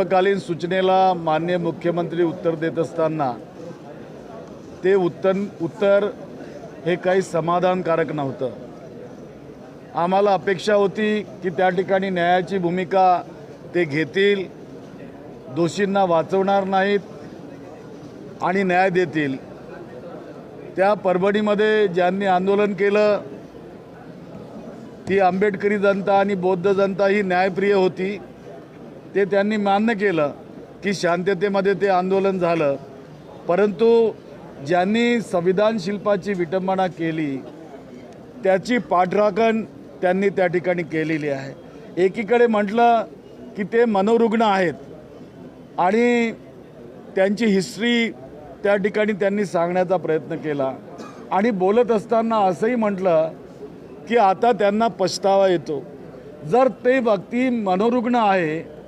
अल्पकालीन सूचनेला मान्य मुख्यमंत्री उत्तर देत असताना ते उत्तर उत्तर हे काही समाधानकारक नव्हतं. आम्हाला अपेक्षा होती की त्या ठिकाणी न्यायाची भूमिका ते घेतील दोषींना वाचवणार नाहीत आणि न्याय देतील. त्या परभणीमध्ये ज्यांनी आंदोलन केलं ती आंबेडकरी जनता आणि बौद्ध जनता ही न्यायप्रिय होती. ते त्यांनी मान्य केलं की शांततेमध्ये ते आंदोलन झालं. परंतु ज्यांनी संविधान शिल्पाची विटंबना केली त्याची पाठराखण त्यांनी त्या ठिकाणी केलेली आहे. एकीकडे म्हटलं की ते मनोरुग्ण आहेत आणि त्यांची हिस्ट्री त्या ठिकाणी त्यांनी सांगण्याचा प्रयत्न केला. आणि बोलत असताना असंही म्हटलं की आता त्यांना पछतावा येतो. जर ते व्यक्ती मनोरुग्ण आहे